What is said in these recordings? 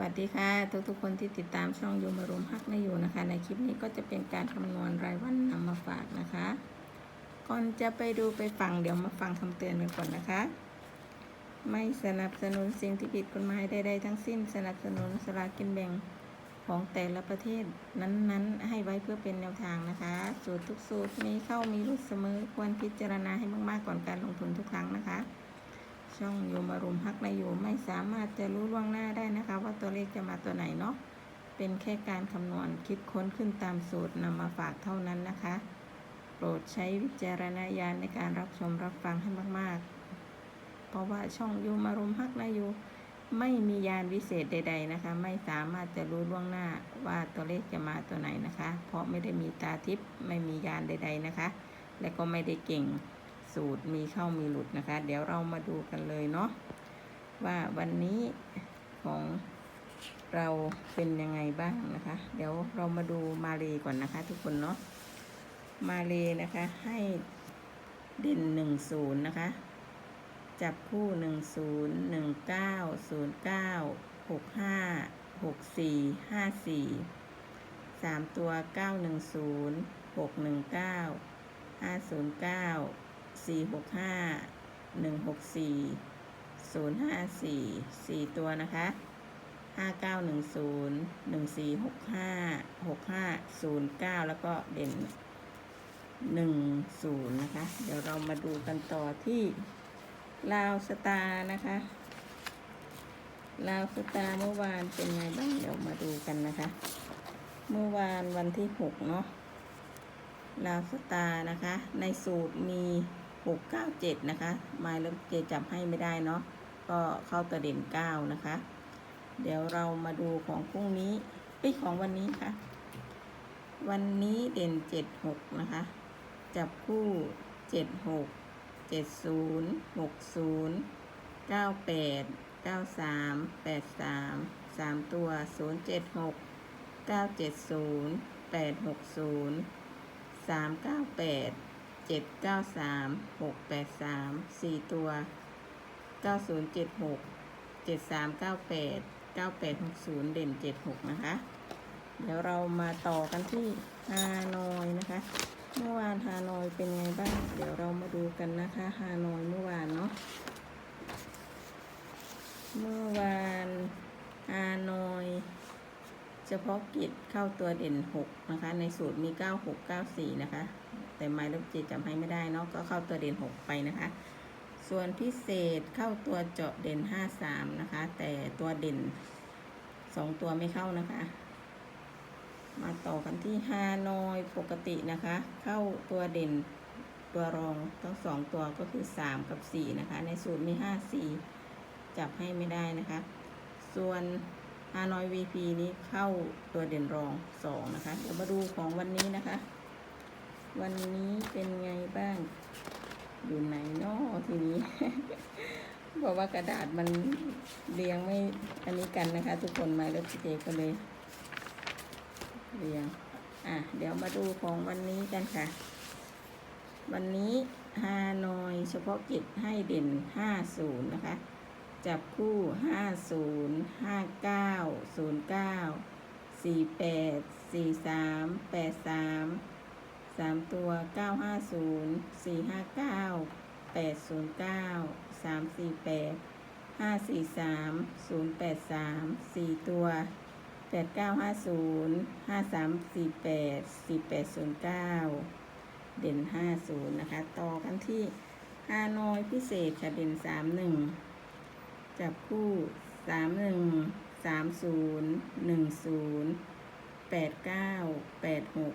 วัสดีค่ะ ทุกทุกๆคนที่ติดตามช่องโยมารวมฮักนอยู่นะคะ ในคลิปนี้ก็จะเป็นการคำนวณรายวันนำมาฝากนะคะ ก่อนจะไปดูไปฟังเดี๋ยวมาฟังคำเตือนกันก่อนนะคะ ไม่สนับสนุนสิ่งที่ผิดกฎหมายใดๆทั้งสิ้นสนับสนุนสลากกินแบ่งของแต่ละประเทศนั้นๆ ให้ไว้เพื่อเป็นแนวทางนะคะ สูตรทุกสูตรมีเข้ามีรุดเสมอควรพิจารณาให้มากๆก่อนการลงทุนทุกครั้งนะคะ ช่องโยมอารมณ์ฮักนายโยมไม่สามารถจะรู้ล่วงหน้าได้นะคะ ว่าตัวเลขจะมาตัวไหนเนาะเป็นแค่การคำนวณคิดค้นขึ้นตามสูตรนำมาฝากเท่านั้นนะคะ โปรดใช้วิจารณญาณในการรับชมรับฟังให้มาก ๆ เพราะว่าช่องโยมอารมณ์ฮักนายโยไม่มียานวิเศษใด ๆนะคะ ไม่สามารถจะรู้ล่วงหน้าว่าตัวเลขจะมาตัวไหนนะคะ เพราะไม่ได้มีตาทิพย์ไม่มียานใด ๆนะคะ และก็ไม่ได้เก่ง สูตรมีเข้ามีหลุดนะคะ เดี๋ยวเรามาดูกันเลยเนาะว่าวันนี้ของเราเป็นยังไงบ้างนะคะ เดี๋ยวเรามาดูมาเลก่อนนะคะ ทุกคนเนาะมาเลนะคะให้เด่นหนึ่งศูนย์นะคะ จับคู่หนึ่งศูนย์หนึ่งเก้าศูนย์เก้าหกห้าหกสี่ห้าสี่สามตัวเก้าหนึ่งศูนย์หกหนึ่งเก้าห้าศูนย์เก้า สี่หกห้าหนึ่งหกสี่ศูนย์ห้าสี่สี่ตัวนะคะห้าเก้าหนึ่งศูนย์หนึ่งสี่หกห้าหกห้าศูนย์เก้าแล้วก็เด่นหนึ่งศูนย์นะคะ เดี๋ยวเรามาดูกันต่อที่ลาวสตาร์นะคะลาวสตาร์เมื่อวานเป็นไงบ้างเดี๋ยวมาดูกันนะคะ เมื่อวานวันที่หกเนาะลาวสตาร์นะคะ ในสูตรมี 697 นะคะหมายเลขเจจับให้ไม่ได้เนาะก็เข้าตัวเด่น 9 นะคะ เดี๋ยวเรามาดูของพรุ่งนี้เอ้ยของวันนี้ค่ะ วันนี้เด่น 76 นะคะ จับคู่ 76 70 60 98 93 83 3 ตัว 076 970 860สาม เจ็ดเก้าสามหกแปดสามสี่ตัวเก้าศูนย์เจ็ดหกเจ็ดสามเก้าแปดเก้าแปดหกศูนย์เด่นเจ็ดหกนะคะ เดี๋ยวเรามาต่อกันที่ฮานอยนะคะ เมื่อวานฮานอยเป็นไงบ้าง เดี๋ยวเรามาดูกันนะคะฮานอยเมื่อวานเนาะเมื่อวานฮานอยเฉพาะกิจเข้าตัวเด่น 6 นะคะ ในสูตรมี 96 94 นะคะ แต่หมายเลขเจจำให้ไม่ได้เนาะก็เข้าตัวเด่น 6 ไปนะคะ ส่วนพิเศษเข้าตัวเจาะเด่น 53 นะคะ แต่ตัวเด่น 2 ตัวไม่เข้านะคะ มาต่อกันที่ฮานอยปกตินะคะ เข้าตัวเด่นตัวรองทั้งสองตัวก็คือ 3 กับ 4 นะคะ ในสูตรมี 54 จับให้ไม่ได้นะคะ ส่วนฮานอย VP นี้เข้าตัวเด่นรองสองนะคะ เดี๋ยวมาดูของวันนี้นะคะ วันนี้เป็นไงบ้าง อยู่ไหนนอทีนี้บอกว่ากระดาษมันเรียงไม่อันนี้กันนะคะ ทุกคนมาแล้วพี่เจก็เลย เรียง อะ เดี๋ยวมาดูของวันนี้กันค่ะ วันนี้ฮานอยเฉพาะกิจให้เด่น 50 นะคะ จับคู่ 50 59 09 48 43 83 สามแปดสามสามตัวเก้าห้าศูนย์สี่ห้าเก้าแปดศูนย์เก้าสามสี่แปดห้าสี่สามศูนย์แปดสามสี่ตัวแปดเก้าห้าศูนย์ห้าสามสี่แปดสี่แปดศูนย์เก้าเด่นห้าศูนย์นะคะ ต่อกันที่ฮานอยพิเศษค่ะเด่นสามหนึ่งจับคู่สามหนึ่งสามศูนย์หนึ่งศูนย์แปดเก้าแปดหก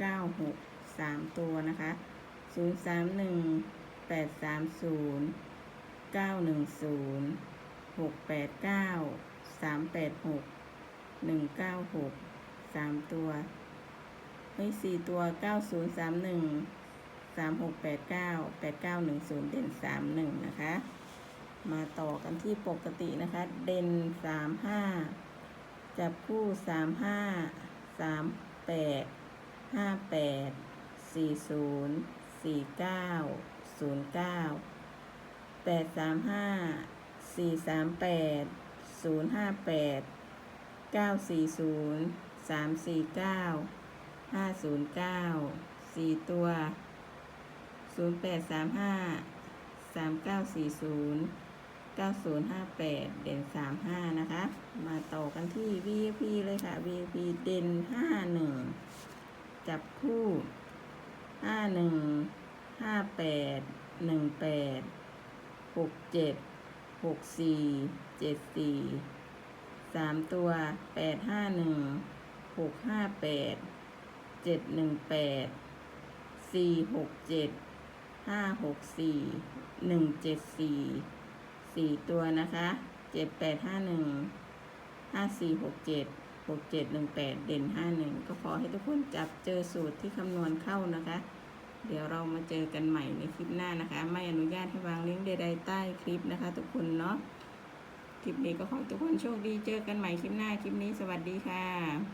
เก้าหกสามตัวนะคะศูนย์สามหนึ่งแปดสามศูนย์เก้าหนึ่งศูนย์หกแปดเก้าสามแปดหกหนึ่งเก้าหกสามตัวเฮ้ยสี่ตัวเก้าศูนย์สามหนึ่งสามหกแปดเก้าแปดเก้าหนึ่งศูนย์เด่นสามหนึ่งนะคะ มาต่อกันที่ปกตินะคะ เด่นสามห้าจับคู่สาม ห้าแปดห้าแปดสี่ศูนย์สี่เก้าศูนย์เก้าแปดสามห้าสี่สามแปดศูนย์ห้าแปดเก้าสี่ศูนย์สามสี่เก้าห้าศูนย์เก้าสี่ตัวศูนย์แปดสามห้าสามเก้าสี่ศูนย์เก้าศูนย์ห้าแปดเด่นสามห้านะคะ มาต่อกันที่ VIP เลยค่ะ VIP เด่นห้าหนึ่ง จับคู่ห้าหนึ่งห้าแปดหนึ่งแปดหกเจ็ดหกสี่เจ็ดสี่สามตัวแปดห้าหนึ่งหกห้าแปดเจ็ดหนึ่งแปดสี่หกเจ็ดห้าหกสี่หนึ่งเจ็ดสี่สี่ตัวนะคะเจ็ดแปดห้าหนึ่งห้าสี่หกเจ็ด หกเจ็ดหนึ่งแปดเด่นห้าหนึ่งก็ขอให้ทุกคนจับเจอสูตรที่คำนวณเข้านะคะ เดี๋ยวเรามาเจอกันใหม่ในคลิปหน้านะคะ ไม่อนุญาตให้วางลิงก์ใดๆใต้คลิปนะคะ ทุกคนเนาะคลิปนี้ก็ขอทุกคนโชคดีเจอกันใหม่คลิปหน้าคลิปนี้สวัสดีค่ะ